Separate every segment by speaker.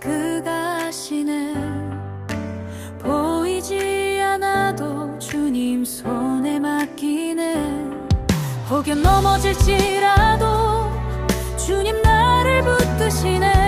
Speaker 1: 그가 시네 보이지 않아도 주님 손에 맡기네 혹여 넘어질지라도 주님 나를 붙드시네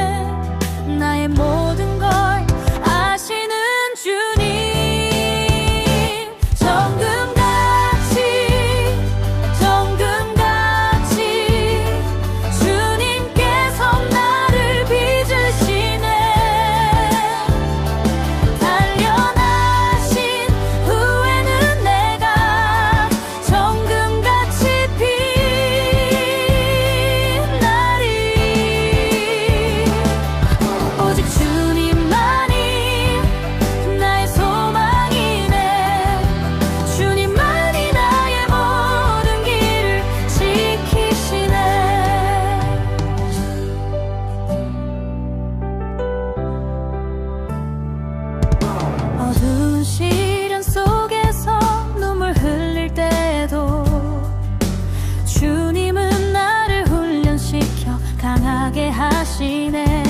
Speaker 1: 橋ね